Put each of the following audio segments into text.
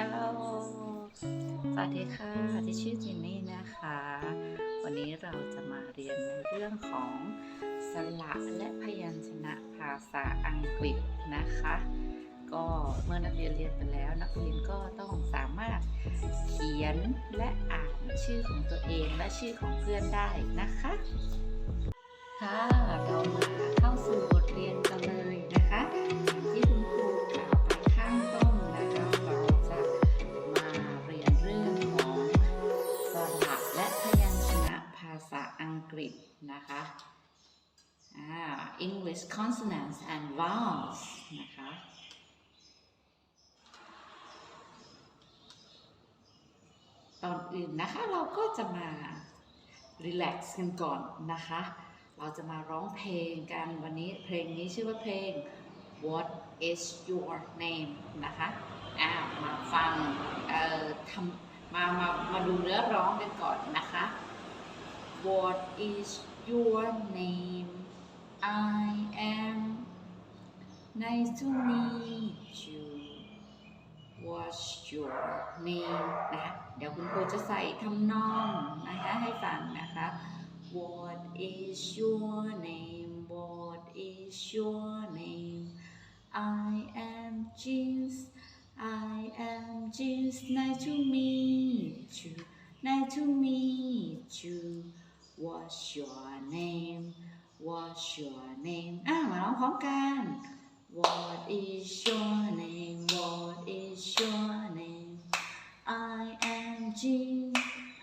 ฮัลโหล สวัสดีค่ะที่ชื่อจินนี่นะคะ วันนี้เราจะมาเรียนในเรื่องของสระและพยัญชนะภาษาอังกฤษนะคะ ก็เมื่อนักเรียนเรียนไปแล้ว นักเรียนก็ต้องสามารถเขียนและอ่านชื่อของตัวเองและชื่อของเพื่อนได้นะคะ ค่ะ เรามาเข้าสู่ นะคะอ่า English consonants and vowels นะคะ ตอนอื่นนะคะเราก็จะมารีแลกซ์กันก่อนนะคะ เราจะมาร้องเพลงกันวันนี้เพลงนี้ชื่อว่าเพลง What is your name นะคะ อ่า มาฟัง เอ่อทำมา มา มาดูเนื้อร้องกันก่อนนะคะ What is your name I am nice to meet you What's your name นะคะเดี๋ยวคุณครูจะใส่ทำนองนะคะให้ฟังนะคะ What is your name? What is your name? I am Jeans. I am Jeans. Nice to meet you. Nice to meet you. What's your name? What's your name? อ่ะมาร้องพร้อมกัน What is your name? What is your name? I am Jean.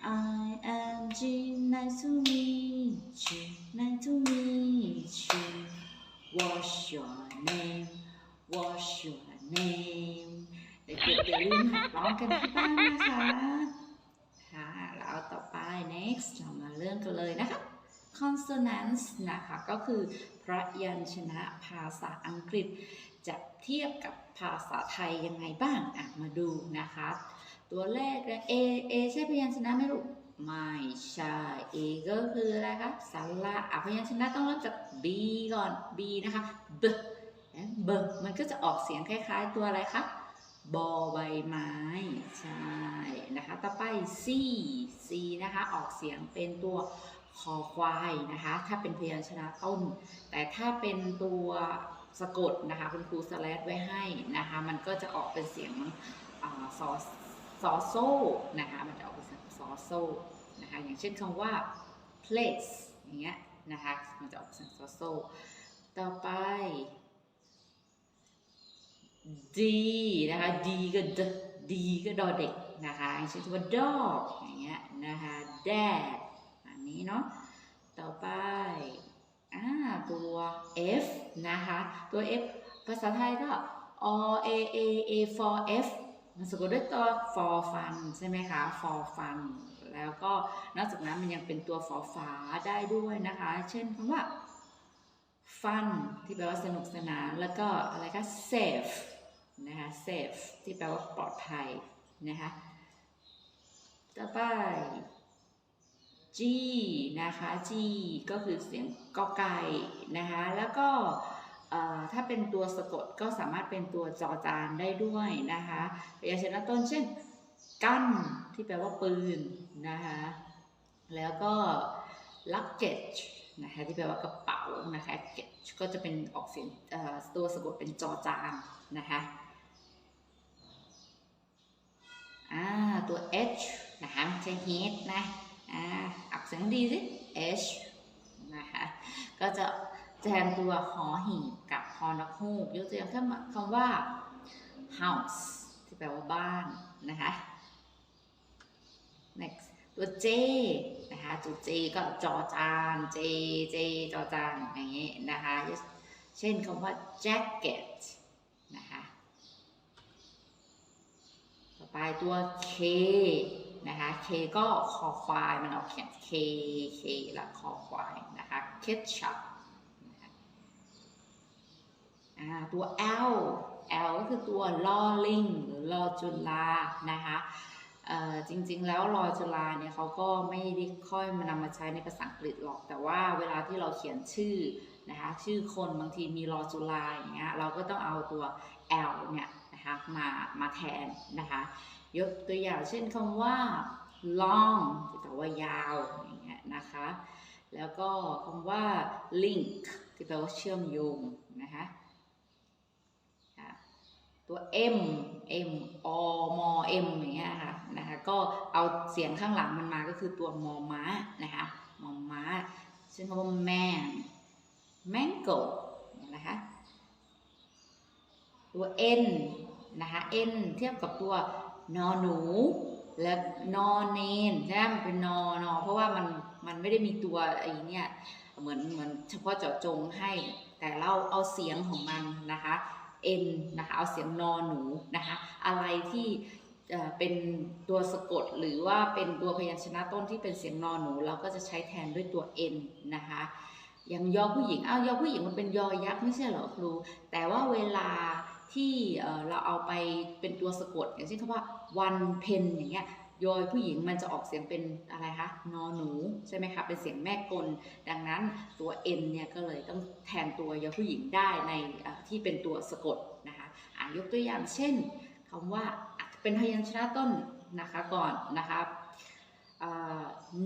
I am Jean. Nice to meet you. Nice to meet you. What's your name? What's your name? เด็กๆอย่าลืมหัดร้องกันที่บ้านนะคะค่ะแล้ว เอาต่อไป next เรามาเริ่มกันเลยนะคะ consonants นะคะก็คือพระยัญชนะภาษาอังกฤษ จะเทียบกับภาษาไทยยังไงบ้างอะมาดูนะคะ ตัวแรกเลย A A ใช่พยัญชนะไหมลูกไม่ใช่ A ก็คืออะไรคะสระอะพยัญชนะต้องเริ่มจาก B ก่อน B นะคะ B B มันก็จะออกเสียงคล้าย ๆ ตัวอะไรคะ บอใบไม้ ใช่ นะคะ ต่อไป C C นะคะ ออกเสียงเป็นตัวคอควายนะคะ ถ้าเป็นพยัญชนะต้น แต่ถ้าเป็นตัวสะกดนะคะคุณครูสแลดไว้ให้นะคะ มันก็จะออกเป็นเสียงอาซอซอโซ่นะคะ มันจะออกเป็นเสียงซอโซ่นะคะ อย่างเช่นคำว่า place อย่างเงี้ยนะคะ มันจะออกเสียงซอโซ่ต่อไป D นะคะ D ก็ D D ก็ดอเด็กนะคะอย่างเช่นคำว่า dog อย่างเงี้ยนะคะ dad อันนี้เนาะต่อไปอ่าตัว F นะคะตัว F ภาษาไทยก็ o a a a for F มันสะกดด้วยตัว for fun ใช่ไหมคะ for fun แล้วก็นอกจากนั้นมันยังเป็นตัวฟอฝาได้ด้วยนะคะ เช่นคำว่า fun ที่แปลว่าสนุกสนาน แล้วก็อะไรคะ safe นะคะ safe ที่แปลว่าปลอดภัยนะคะ ต่อไป G นะคะ G ก็คือเสียงกอไก่นะคะ แล้วก็ถ้าเป็นตัวสะกดก็สามารถเป็นตัวจอจานได้ด้วยนะคะพยัญชนะต้นเช่น กั้นที่แปลว่าปืนนะคะ แล้วก็ luggage นะคะที่แปลว่ากระเป๋านะคะ ก็จะเป็นออกเสียงตัวสะกดเป็นจอจานนะคะ อ่าตัว H นะคะไม่ใช่ head นะอ่าออกเสียงดีสิ H นะคะก็จะแทนตัวหอหีบกับฮอนกฮูกยกตัวอย่างคำคำว่า house ที่แปลว่าบ้านนะคะ next ตัว J นะคะตัว J ก็จอจาน J J จอจานอย่างนี้นะคะ เช่นคำว่า jacket นะคะ ต่อไปตัว K นะคะ K ก็คอควายมันออกเขียน K K แล้วคอควายนะคะ ketchup ตัว L L ก็คือตัวลอลิงหรือลอจุลานะคะเอ่อจริงๆ แล้วลอจุลาเนี่ยเขาก็ไม่ได้ค่อยมานำมาใช้ในภาษาอังกฤษหรอก แต่ว่าเวลาที่เราเขียนชื่อนะคะชื่อคนบางทีมีลอจุลาอย่างเงี้ยเราก็ต้องเอาตัว L เนี่ย นะคะมามาแทนนะคะ ยกตัวอย่างเช่นคำว่า long ที่แปลว่ายาวอย่างเงี้ยนะคะ แล้วก็คำว่า link ที่แปลว่าเชื่อมโยงนะคะค่ะตัว m m o m m อย่างเงี้ยค่ะนะคะก็เอาเสียงข้างหลังมันมาก็คือตัวมอม้านะคะมอม้าเช่นคำว่า man mango นะคะตัว n นะคะ n เทียบกับตัวนอหนู และนอเนนใช่ไหมมันเป็นนอนอเพราะว่ามันมันไม่ได้มีตัวไอ้เนี่ยเหมือนเหมือนเฉพาะเจาะจงให้ แต่เราเอาเสียงของมันนะคะ n นะคะเอาเสียงนอหนูนะคะอะไรที่เอ่อเป็นตัวสะกดหรือว่าเป็นตัวพยัญชนะต้นที่เป็นเสียงนอหนู เราก็จะใช้แทนด้วยตัว n นะคะอย่างยอผู้หญิงอ้าวยอผู้หญิงมันเป็นยอยักษ์ไม่ใช่เหรอครู แต่ว่าเวลา ที่เราเอาไปเป็นตัวสะกด อย่างเช่นคำว่าวันเพนอย่างเงี้ยยอยผู้หญิงมันจะออกเสียงเป็นอะไรคะนอหนูใช่ไหมคะเป็นเสียงแม่กล ดังนั้นตัว n เนี่ยก็เลยต้องแทนตัวยอผู้หญิงได้ในที่เป็นตัวสะกดนะคะอะยกตัวอย่างเช่นคำว่าเป็นพยัญชนะต้นนะคะก่อนนะคะอ่า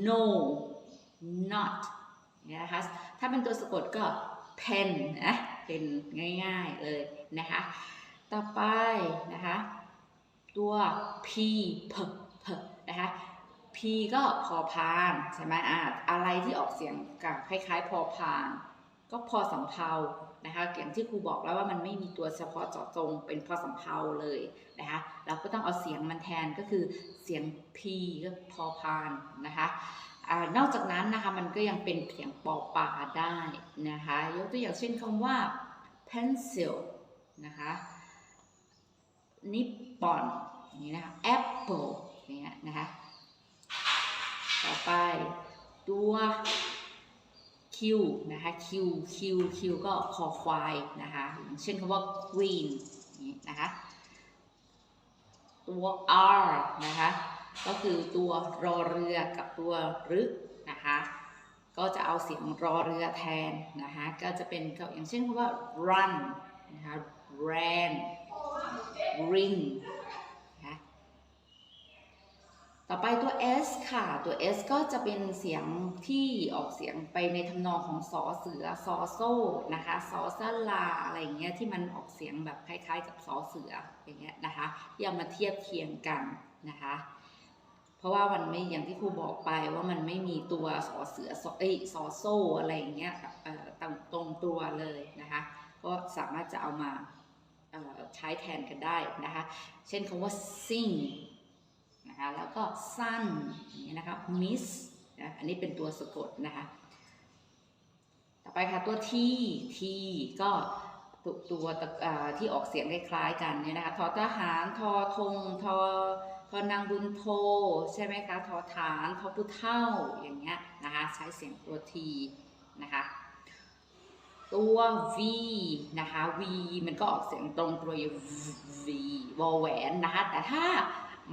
no not เนี่ยนะคะถ้าเป็นตัวสะกดก็ pen นะเป็นง่ายๆเลยนะคะ ต่อไปนะคะ ตัว p p p นะคะ p ก็พอพานใช่ไหมอ่าอะไรที่ออกเสียงกับคล้ายๆ พอพาน ก็พอสำเพานะคะอย่างที่ครูบอกแล้วว่ามันไม่มีตัวเฉพาะเจาะจงเป็นพอสำเพาเลยนะคะเราก็ต้องเอาเสียงมันแทนก็คือเสียง p ก็พอพานนะคะอานอกจากนั้นนะคะมันก็ยังเป็นเสียงปอปาได้นะคะยกตัวอย่างเช่นคำว่า pencil นะคะ นิปปอนอย่างนี้นะคะ apple อย่างเงี้ยนะคะ ต่อไปตัว Q นะคะ Q Q Q ก็คอควายนะคะอย่างเช่นคำว่า queen อย่างนี้นะคะตัว R นะคะก็คือตัวรอเรือกับตัวรึนะคะก็จะเอาเสียงรอเรือแทนนะคะก็จะเป็นอย่างเช่นคำว่า run นะคะ ran ring นะต่อไปตัว S ค่ะ ตัว S ก็จะเป็นเสียงที่ออกเสียงไปในทำนองของสอเสือซอโซ่นะคะซอสลาอะไรอย่างเงี้ยที่มันออกเสียงแบบคล้ายๆ กับสอเสืออย่างเงี้ยนะคะที่เอามาเทียบเคียงกันนะคะเพราะว่ามันไม่อย่างที่ครูบอกไปว่ามันไม่มีตัวสอเสือสอเอ้ยสอโซ่อะไรอย่างเงี้ยตรงตรงตัวเลยนะคะก็สามารถจะเอามา ใช้แทนกันได้นะคะ เช่นคำว่า sing นะคะแล้วก็ sun อย่างนี้นะคะ miss นะอันนี้เป็นตัวสะกดนะคะ ต่อไปค่ะตัว t t ก็ตัวตวตะอ่าที่ออกเสียงคล้ายๆกันเนี่ยนะคะ ทอทหาร ทอธง ทอทอนางบุญโทใช่ไหมคะ ทอฐาน ทอผู้เท่าอย่างเงี้ยนะคะ ใช้เสียงตัว t นะคะ ตัว v นะคะ v มันก็ออกเสียงตรงตัว v วอแหวนนะคะ แต่ถ้า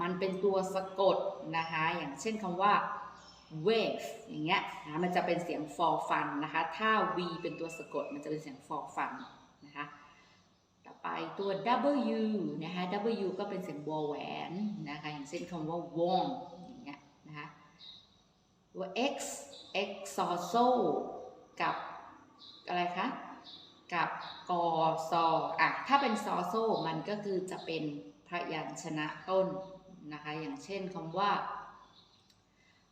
มันเป็นตัวสะกดนะคะ อย่างเช่นคำว่า wave อย่างเงี้ยนะมันจะเป็นเสียง for fun นะคะ ถ้า v เป็นตัวสะกดมันจะเป็นเสียง for fun นะคะ ต่อไปตัว w นะคะ w ก็เป็นเสียงวอแหวนนะคะ อย่างเช่นคำว่า warm อย่างเงี้ยนะคะ ตัว x exorso กับ อะไรคะกับกอซออะถ้าเป็นซอโซ่มันก็คือจะเป็นพยัญชนะต้นนะคะ อย่างเช่นคำว่า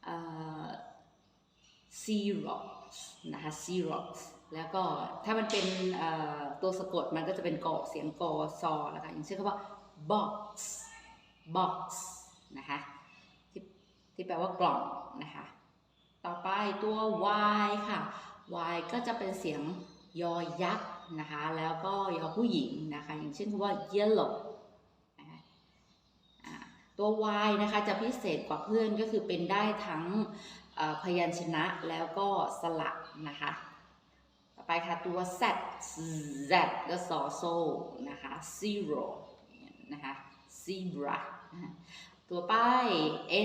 เอ่อ xerox นะคะ xerox แล้วก็ถ้ามันเป็นตัวสะกดมันก็จะเป็นกอเสียงกอซอนะคะอย่างเช่นคำว่า box box นะคะที่ที่แปลว่ากล่องนะคะ ต่อไปตัว y ค่ะ y ก็จะเป็นเสียงยอยักษ์นะคะ แล้วก็ยอผู้หญิงนะคะ อย่างเช่นคำว่า yellow นะคะอ่าตัว y นะคะจะพิเศษกว่าเพื่อนก็คือเป็นได้ทั้งพยัญชนะแล้วก็สระนะคะ ต่อไปค่ะตัว z z ก็ซอโซนะคะ zero นะคะ zebra ตัวป้าย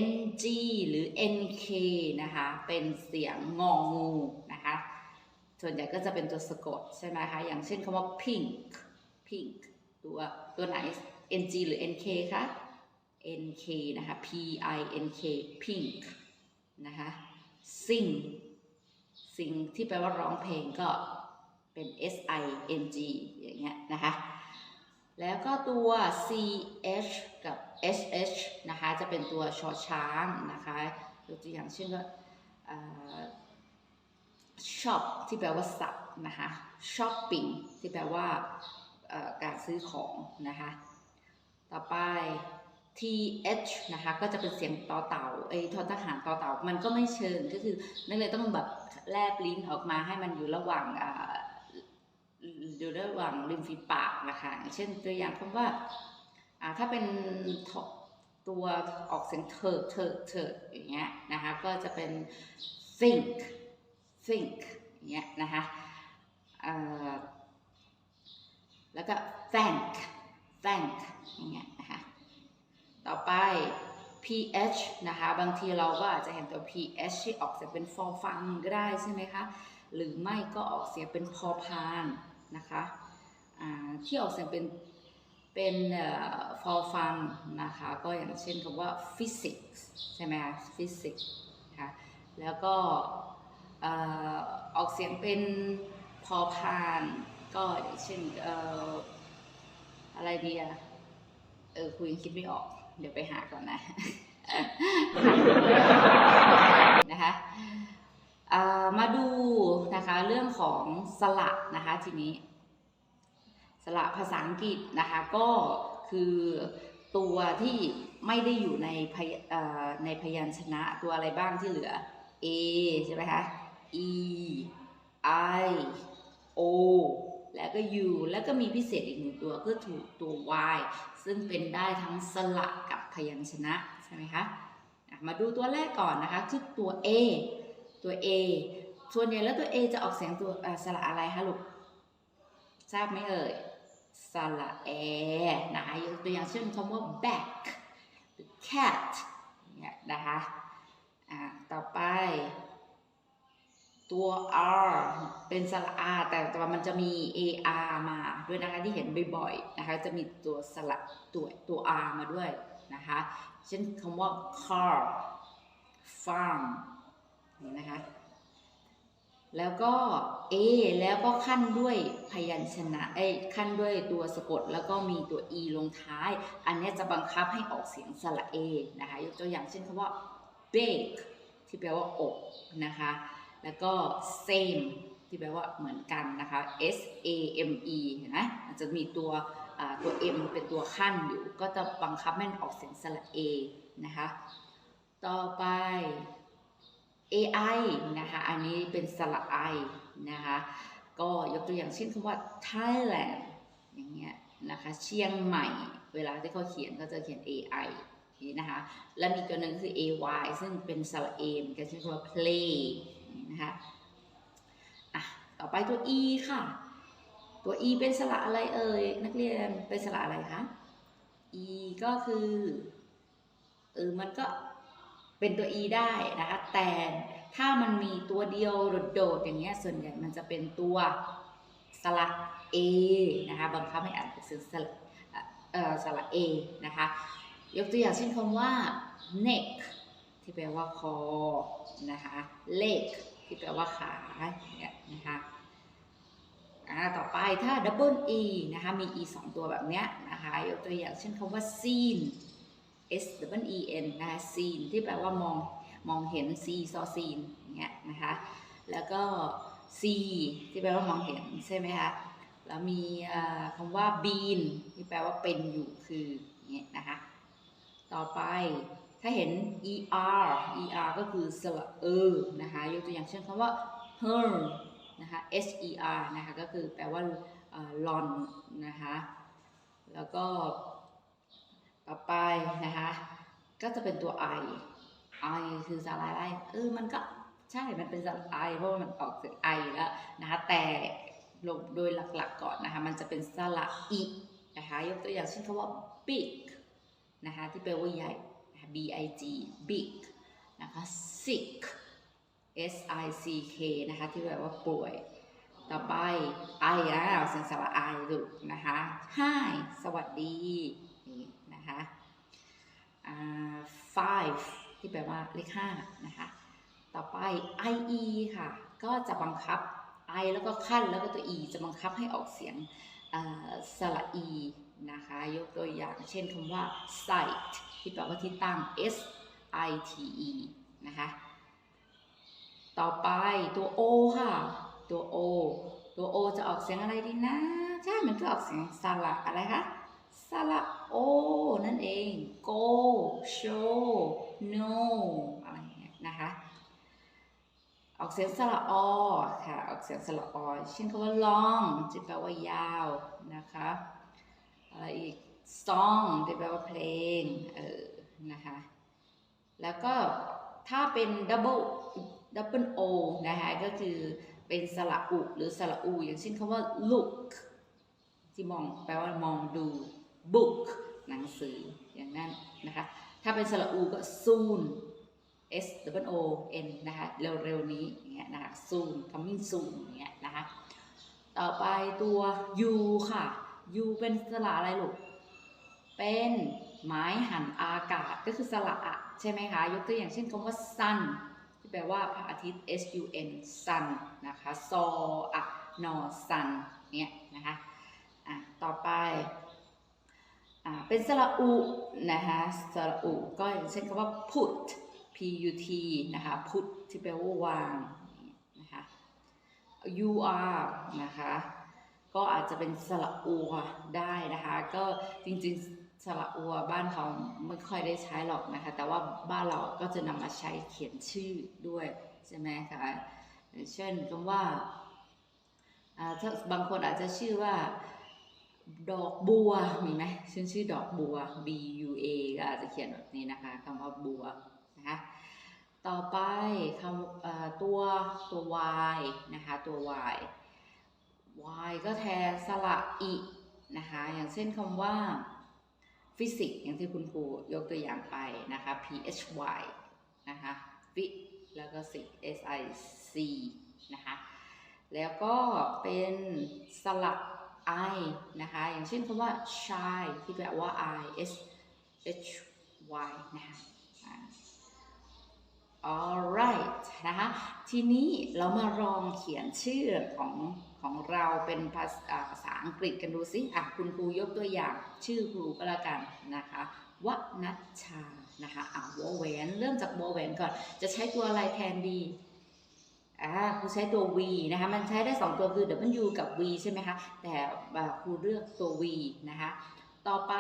ng หรือ nk นะคะ เป็นเสียงงองู ส่วนใหญ่ก็จะเป็นตัวสะกดใช่ไหมคะอย่างเช่นคำว่า pink pink ตัวตัวไหน ng หรือ nk คะ nk นะคะ p i n k pink นะคะ sing sing ที่แปลว่าร้องเพลงก็เป็น s i n g อย่างเงี้ยนะคะแล้วก็ตัว ch กับ sh นะคะ จะเป็นตัวชอช้างนะคะยกตัวอย่างเช่นว่า shop ที่แปลว่าสับนะคะ shopping ที่แปลว่าการซื้อของนะคะ ต่อไป th นะคะก็จะเป็นเสียงต่อเต่าเอ้ทอทหารต่อเต่ามันก็ไม่เชิงก็คือนั่นเลยต้องแบบแลบลิ้นออกมาให้มันอยู่ระหว่างออยู่ระหว่างริมฝีปากนะคะอย่างเช่นตัวอย่างคำว่าถ้าเป็นตัวออกเสียงเถิดเถิดเถิดอย่างเงี้ยนะคะก็จะเป็น think think เงี้ยนะคะแล้วก็ thank thank อย่างเงี้ยนะคะต่อไป ph นะคะบางทีเราก็อาจจะเห็นตัว ph ที่ออกเสียงเป็นฟอฟังก็ได้ใช่ไหมคะหรือไม่ก็ออกเสียงเป็นพอพานนะคะที่ออกเสียงเป็นเป็นฟอฟังนะคะก็อย่างเช่นคำว่า physics ใช่ไหมคะ physics นะคะแล้วก็ ออกเสียงเป็นพอพาน ก็อย่างเช่นอะไรดีอะเออคุยงคิดไม่ออก เดี๋ยวไปหาก่อนนะ นะคะมาดูนะคะเรื่องของสระนะคะทีนี้ สระภาษาอังกฤษนะคะก็คือตัวที่ไม่ได้อยู่ในพยเอ่อในพยัญชนะตัวอะไรบ้างที่เหลือ A ใช่ไหมคะ E I O แล้วก็ U แล้วก็มีพิเศษอีกหนึ่งตัวก็ถูกตัว Y ซึ่งเป็นได้ทั้งสระกับพยัญชนะ ใช่ไหมคะมาดูตัวแรกก่อนนะคะคือตัว A ตัว A ส่วนใหญ่แล้วตัว A จะออกเสียงตัวสระอะไรคะลูก ทราบไหมเอ่ย สระแอนะคะยกตัวอย่างเช่นคำว่า back หรือ cat เนี่ยนะคะอ่าต่อไป ตัว r เป็นสระ r แต่แต่ว่ามันจะมี ar มาด้วยนะคะที่เห็นบ่อยๆนะคะจะมีตัวสระตัวตัว r มาด้วยนะคะเช่นคำว่า car farm นี่นะคะแล้วก็ A แล้วก็ขั้นด้วยพยัญชนะเอ้ขั้นด้วยตัวสะกดแล้วก็มีตัว E ลงท้าย อันนี้จะบังคับให้ออกเสียงสระ A นะคะยกตัวอย่างเช่นคำว่า bake ที่แปลว่าอกนะคะ แล้วก็ same ที่แปลว่าเหมือนกันนะคะ S A M E เห็นไหมมันจะมีตัวตัว M เป็นตัวขั้นอยู่ ก็จะบังคับให้มันออกเสียงสระ A นะคะ ต่อไป AI นะคะ อันนี้เป็นสระ I นะคะ ก็ยกตัวอย่างเช่นคำว่า Thailand อย่างเงี้ยนะคะเชียงใหม่ เวลาที่เขาเขียนก็จะเขียน AI นี่นะคะ แล้วมีตัวหนึ่งคือ AY ซึ่งเป็นสระ A เหมือนกันเช่นคำว่า play นะคะอะต่อไปตัว E ค่ะ ตัว E เป็นสระอะไรเอ่ยนักเรียนเป็นสระอะไรคะ E ก็คือเออมันก็เป็นตัว e ได้นะคะแต่ถ้ามันมีตัวเดียวโดดๆอย่างเงี้ยส่วนใหญ่มันจะเป็นตัวสระ a นะคะบังคับให้อ่านเป็นเสียงสระเอ่อสระ a นะคะยกตัวอย่างเช่นคำว่า neck ที่แปลว่าคอนะคะ leg ที่แปลว่าขาเนี่ยนะคะอ่าต่อไปถ้า double e นะคะมี e สองตัวแบบเนี้ยนะคะยกตัวอย่างเช่นคำว่า seen S W E N นะคะ seen ที่แปลว่ามองมองเห็น see saw seen อย่างเงี้ยนะคะแล้วก็ see ที่แปลว่ามองเห็นใช่ไหมคะแล้วมีอ่าคำว่า been ที่แปลว่าเป็นอยู่คืออย่างเงี้ยนะคะต่อไป ถ้าเห็น er er ก็คือสระเออนะคะยกตัวอย่างเช่นคำว่า her นะคะ h e r นะคะก็คือแปลว่าอ่า lon นะคะแล้วก็ต่อไปนะคะก็จะเป็นตัว i i คือสระอะไรเออมันก็ใช่มันเป็นสระ i เพราะว่ามันออกเสียง i แล้วนะคะแต่โดยหลักๆก่อนนะคะมันจะเป็นสระ i นะคะยกตัวอย่างเช่นคำว่า big นะคะที่แปลว่าใหญ่ b i g big นะคะ sick s i c k นะคะที่แปลว่าป่วย ต่อไป i นะเสียงสระ i ลูกนะคะ hi สวัสดีนี่นะคะอ่า five ที่แปลว่าเลขห้านะคะ ต่อไป ie ค่ะ ก็จะบังคับ i แล้วก็ขั้นแล้วก็ตัว e จะบังคับให้ออกเสียง สระ e นะคะยกตัวอย่างเช่นคำว่า site ที่แปลว่าที่ตั้ง s i t e นะคะต่อไปตัว o ค่ะ ตัว o ตัว o จะออกเสียงอะไรดีนะ ใช่ มันก็ออกเสียงสระอะไรคะสระโอนั่นเอง go show no อะไรเงี้ยนะคะ ออกเสียงสระอค่ะ ออกเสียงสระอเช่นคำว่า long ที่แปลว่ายาวนะคะอะไรอีก song ที่แปลว่าเพลงเออนะคะ แล้วก็ถ้าเป็น double double o นะคะก็คือเป็นสระอุหรือสระอู อย่างเช่นคำว่า look ที่มองแปลว่ามองดู book หนังสืออย่างนั้นนะคะ ถ้าเป็นสระอูก็ soon s w o n นะคะ เร็วๆนี้อย่างเงี้ยนะคะ soon coming soon อย่างเงี้ยนะคะ ต่อไปตัว u ค่ะ u เป็นสระอะไรลูก เป็นไม้หันอากาศก็คือสระอะใช่ไหมคะ ยกตัวอย่างเช่นคำว่า sun ที่แปลว่าพระอาทิตย์ s u n sun นะคะซออะนอ sun เนี่ยนะคะอะต่อไปอ่าเป็นสระอุนะคะสระอุก็อย่างเช่นคำว่า put p u t นะคะ put ที่แปลว่าวางนะคะ you are นะคะ ก็อาจจะเป็นสระอัวได้นะคะ ก็จริงๆสระอัวบ้านเขาไม่ค่อยได้ใช้หรอกนะคะ แต่ว่าบ้านเราก็จะนำมาใช้เขียนชื่อด้วยใช่ไหมคะเช่นคำว่าอ่าถ้าบางคนอาจจะชื่อว่าดอกบัวมีไหมชื่อชื่อดอกบัว B U A ก็อาจจะเขียนแบบนี้นะคะคำว่าบัว นะคะ ต่อไปคำตัวตัว y นะคะ ตัว y y ก็แทนสระอีนะคะ อย่างเช่นคำว่าฟิสิกส์อย่างที่คุณครูยกตัวอย่างไปนะคะ p h y นะคะฟิแล้วก็สิ s i c นะคะ แล้วก็เป็นสระ i นะคะ อย่างเช่นคำว่า shy ที่แปลว่า i s h y นะคะ alright นะคะ ทีนี้เรามาลองเขียนชื่อของของเราเป็นภาษาภาษาอังกฤษกันดูสิอะคุณครูยกตัวอย่างชื่อครูก็แล้วกันนะคะวนัชชา นะคะอะวอแหวนเริ่มจากวอแหวนก่อน จะใช้ตัวอะไรแทนดีอ่าครูใช้ตัว v นะคะ มันใช้ได้ 2 ตัวคือ w กับ v ใช่ไหมคะ แต่ครูเลือกตัว v นะคะ ต่อไป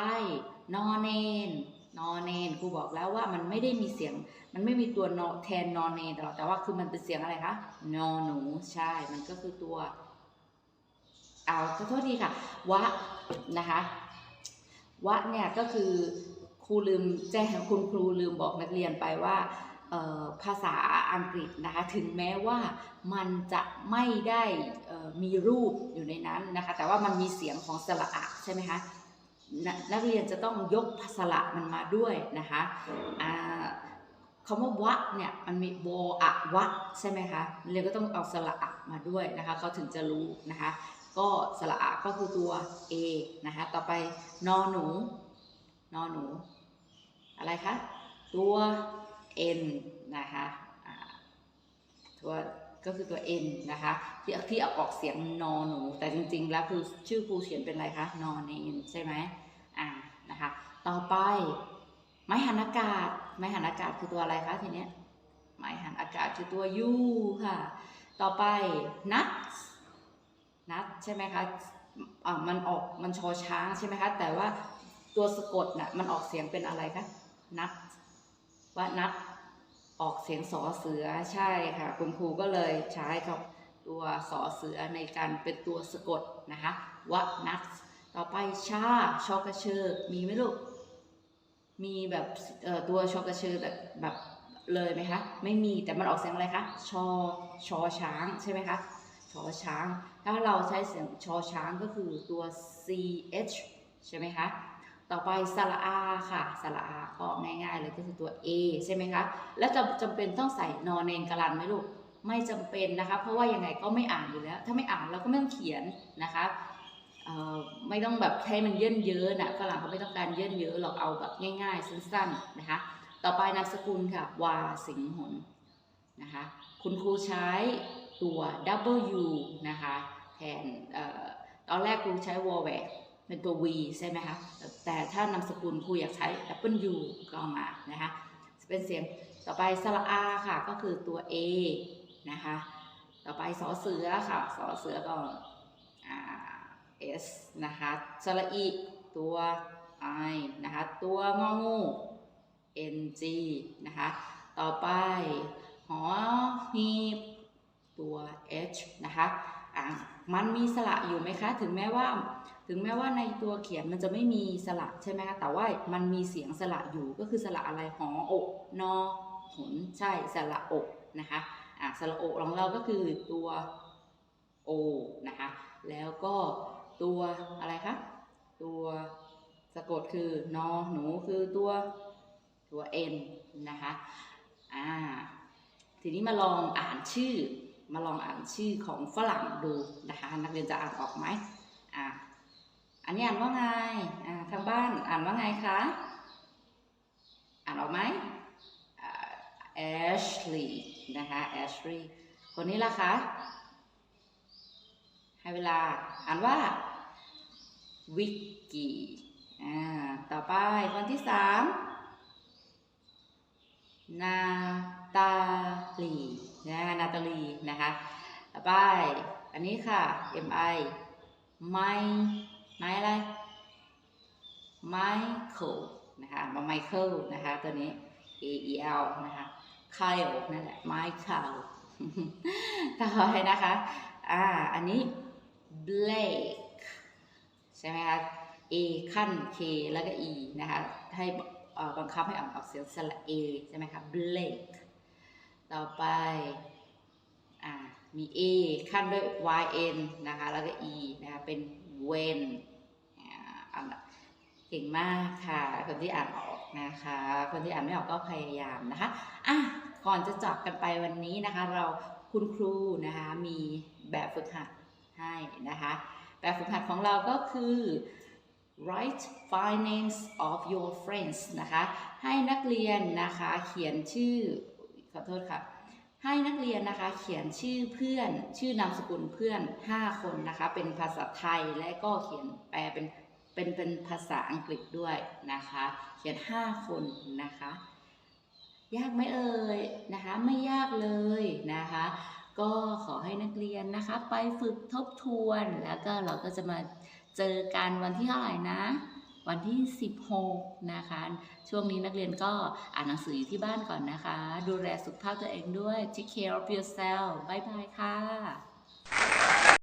นอเนน นอเนนครูบอกแล้วว่ามันไม่ได้มีเสียง มันไม่มีตัวนอแทนนอนเนนตลอดแต่ว่าคือมันเป็นเสียงอะไรคะนอหนูใช่ มันก็คือตัวเอาขอโทษทีค่ะวะนะคะวะเนี่ยก็คือครูลืมแจ้งคุณครูลืมบอกนักเรียนไปว่าภาษาอังกฤษนะคะถึงแม้ว่ามันจะไม่ได้มีรูปอยู่ในนั้นนะคะแต่ว่ามันมีเสียงของสระอะใช่ไหมคะ นักเรียนจะต้องยกสระมันมาด้วยนะคะอ่าคำว่าวะเนี่ยมันมีวออะวะใช่ไหมคะเรียนก็ต้องเอาสระอะมาด้วยนะคะเขาถึงจะรู้นะคะก็สระอะก็คือตัว A นะคะต่อไปนอหนูนอหนู อะไรคะตัว N นะคะตัว ก็คือตัว N นะคะที่ที่ออกเสียงนอหนู แต่จริง ๆ แล้วคือชื่อครูเขียนเป็นอะไรคะนอนเนนใช่ไหมอ่านะคะต่อไป ไม้หันอากาศ ไม้หันอากาศคือตัวอะไรคะทีเนี้ยไม้หันอากาศคือตัว U ค่ะ ต่อไป nuts นัดใช่ไหมคะอ่ามันออกมันชอช้างใช่ไหมคะแต่ว่าตัวสะกดน่ะมันออกเสียงเป็นอะไรคะนัดว่านัด ออกเสียงสอเสือใช่ค่ะ คุณครูก็เลยใช้กับตัวสอเสือในการเป็นตัวสะกดนะคะว่านัดต่อไปชาชอกระเชอมีไหมลูก มีแบบตัวชอกระเชอแบบแบบเลยไหมคะไม่มีแต่มันออกเสียงอะไรคะชอชอช้างใช่ไหมคะชอช้าง ถ้าเราใช้เสียงชอช้างก็คือตัว ch ใช่ไหมคะ ต่อไปสระอาค่ะสระอาก็ง่ายๆเลยก็คือตัว a ใช่ไหมคะแล้วจะจำเป็นต้องใส่นอนเนนกรันไหมลูกไม่จำเป็นนะคะ เพราะว่ายังไงก็ไม่อ่านอยู่แล้ว ถ้าไม่อ่านเราก็ไม่ต้องเขียนนะคะไม่ต้องแบบให้มันเยินเยอะนะฝรั่งเขาไม่ต้องการเยินเยอะหรอกเอาแบบง่ายๆ สั้นๆนะคะ ต่อไปนามสกุลค่ะวาสิงหนนะคะคุณครูใช้ตัว W นะคะแทนออตอนแรกครูใช้วอลแวก เป็นตัว V ใช่ไหมคะ แต่ถ้านามสกุลครูอยากใช้ W ก็เอามานะคะเป็นเสียงต่อไปสระอาค่ะ ก็คือตัว A นะคะ ต่อไปสอเสือค่ะสอเสือก็อ่า S นะคะสระอีตัว I นะคะตัวงองู ng นะคะต่อไปหอหีบตัว h นะคะอะมันมีสระอยู่ไหมคะ ถึงแม้ว่า ถึงแม้ว่าในตัวเขียนมันจะไม่มีสระใช่ไหมคะแต่ว่ามันมีเสียงสระอยู่ก็คือสระอะไรหออกนอหนใช่สระอกนะคะอะสระอกของเราก็คือตัว o นะคะแล้วก็ตัวอะไรคะตัวสะกดคือนอหนูคือตัวตัว n นะคะอ่าทีนี้มาลองอ่านชื่อ มาลองอ่านชื่อของฝรั่งดูนะคะนักเรียนจะอ่านออกไหมอ่า อันนี้อ่านว่าไงาทางบ้านอ่านว่าไงคะ อ่านออกไหม Ashley นะคะ Ashley คนนี้ล่ะคะ ให้เวลาอ่านว่าวิกกี้อ่าต่อไปคนที่สามนาตาลีนะนาตาลีนะคะ ต่อไป อันนี้ค่ะ M I ไม ไมอะไร ไมเคิลนะคะมาไมเคิลนะคะตัวนี้ A E L นะคะไคลนั่นแหละไมเคิลต่อไปนะคะอ่าอันนี้ Blake ใช่ไหมคะ A ขั้น K แล้วก็ E นะคะให้อ่อบังคับให้อ่านออกเสียงสระ A ใช่ไหมคะ Blake ต่อไปอ่ามี A ขั้นด้วย Y N นะคะแล้วก็ E นะคะเป็น When อ่านเก่งมากค่ะ คนที่อ่านออกนะคะ คนที่อ่านไม่ออกก็พยายามนะคะอะก่อนจะจบกันไปวันนี้นะคะ เราคุณครูนะคะมีแบบฝึกหัดให้นะคะ แบบฝึกหัดของเราก็คือ write five names of your friends นะคะ ให้นักเรียนนะคะเขียนชื่อขอโทษค่ะ ให้นักเรียนนะคะเขียนชื่อเพื่อน ชื่อนามสกุลเพื่อน 5 คนนะคะ เป็นภาษาไทยและก็เขียนแปลเป็น เป็นเป็นภาษาอังกฤษด้วยนะคะ เขียน 5 คนนะคะ ยากไหมเอ่ยนะคะ ไม่ยากเลยนะคะ ก็ขอให้นักเรียนนะคะ ไปฝึกทบทวนแล้วก็เราก็จะมาเจอกันวันที่เท่าไหร่นะวันที่ 16 นะคะ ช่วงนี้นักเรียนก็อ่านหนังสืออยู่ที่บ้านก่อนนะคะ ดูแลสุขภาพตัวเองด้วย take care of yourself บ๊ายบายค่ะ